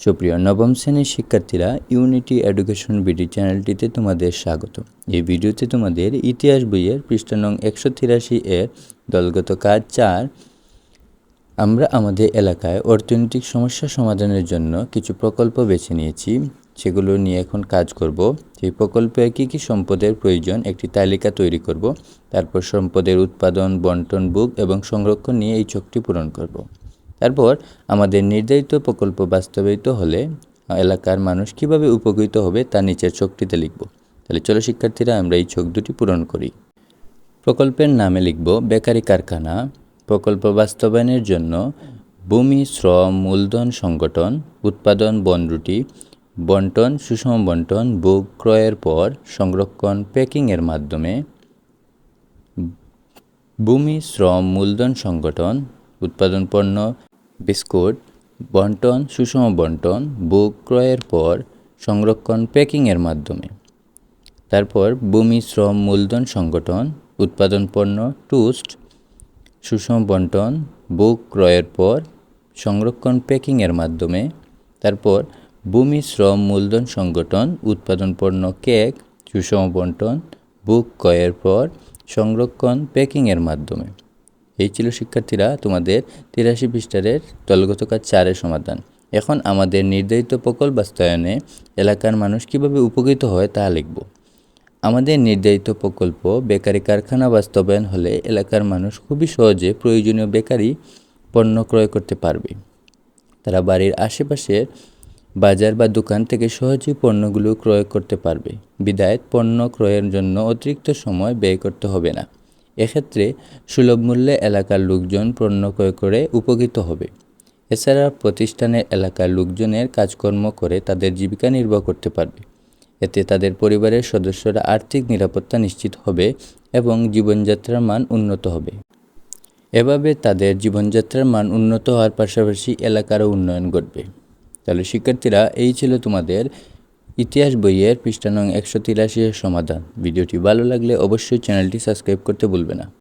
সুপ্রিয় নবম শ্রেণির শিক্ষার্থীরা ইউনিটি এডুকেশন বিডি চ্যানেলটিতে তোমাদের স্বাগত। এই ভিডিওতে তোমাদের ইতিহাস বইয়ের পৃষ্ঠা নং একশো তিরাশি এর দলগত কাজ চার। আমরা আমাদের এলাকায় অর্থনৈতিক সমস্যা সমাধানের জন্য কিছু প্রকল্প বেছে নিয়েছি। সেগুলো নিয়ে এখন কাজ করব। সেই প্রকল্পে কী কী সম্পদের প্রয়োজন একটি তালিকা তৈরি করব। তারপর সম্পদের উৎপাদন, বন্টন, বুক এবং সংরক্ষণ নিয়ে এই চোখটি পূরণ করব। তারপর আমাদের নির্ধারিত প্রকল্প বাস্তবায়িত হলে এলাকার মানুষ কীভাবে উপকৃত হবে তা নিচের চোখটিতে লিখব। তাহলে চলো শিক্ষার্থীরা, আমরা এই চোখ দুটি পূরণ করি। প্রকল্পের নামে লিখব, বেকারি কারখানা। প্রকল্প বাস্তবায়নের জন্য ভূমি, শ্রম, মূলধন সংগঠন, উৎপাদন বনরুটি বন্টন, সুষম বন্টন বুক ক্রয়ের পর সংরক্ষণ, প্যাকিংয়ের মাধ্যমে ভূমি, শ্রম, মূলধন সংগঠন, উৎপাদন পণ্য বিস্কুট, বন্টন, সুষম বন্টন, বুক ক্রয়ের পর সংরক্ষণ প্যাকিংয়ের মাধ্যমে। তারপর ভূমি শ্রম মূলধন সংগঠন, উৎপাদন পণ্য, টুস্ট, সুষম বন্টন, বুক ক্রয়ের পর সংরক্ষণ প্যাকিংয়ের মাধ্যমে। তারপর ভূমি শ্রম মূলধন সংগঠন, উৎপাদন পণ্য, কেক, সুষম বন্টন, বুক ক্রয়ের পর সংরক্ষণ প্যাকিংয়ের মাধ্যমে। এই ছিল শিক্ষার্থীরা তোমাদের তিরাশি পৃষ্ঠারের দলগত কাজ চারের সমাধান। এখন আমাদের নির্ধারিত প্রকল্প বাস্তবায়নে এলাকার মানুষ কীভাবে উপকৃত হয় তা লিখব। আমাদের নির্ধারিত প্রকল্প বেকারি কারখানা বাস্তবায়ন হলে এলাকার মানুষ খুবই সহজে প্রয়োজনীয় বেকারি পণ্য ক্রয় করতে পারবে। তারা বাড়ির আশেপাশের বাজার বা দোকান থেকে সহজেই পণ্যগুলো ক্রয় করতে পারবে। বিদায় পণ্য ক্রয়ের জন্য অতিরিক্ত সময় ব্যয় করতে হবে না। এক্ষেত্রে সুলভ মূল্যে এলাকার লোকজন পণ্য ক্রয় করে উপকৃত হবে। এছাড়া প্রতিষ্ঠানের এলাকার লোকজনের কাজকর্ম করে তাদের জীবিকা নির্বাহ করতে পারবে। এতে তাদের পরিবারের সদস্যরা আর্থিক নিরাপত্তা নিশ্চিত হবে এবং জীবনযাত্রার মান উন্নত হবে। এভাবে তাদের জীবনযাত্রার মান উন্নত হওয়ার পাশাপাশি এলাকারও উন্নয়ন ঘটবে। তাহলে শিক্ষার্থীরা, এই ছিল তোমাদের ইতিহাস বইয়ের পৃষ্ঠা নং একশো তিরাশি সমাধান। ভিডিওটি ভালো লাগলে অবশ্যই চ্যানেলটি সাবস্ক্রাইব করতে ভুলবে না।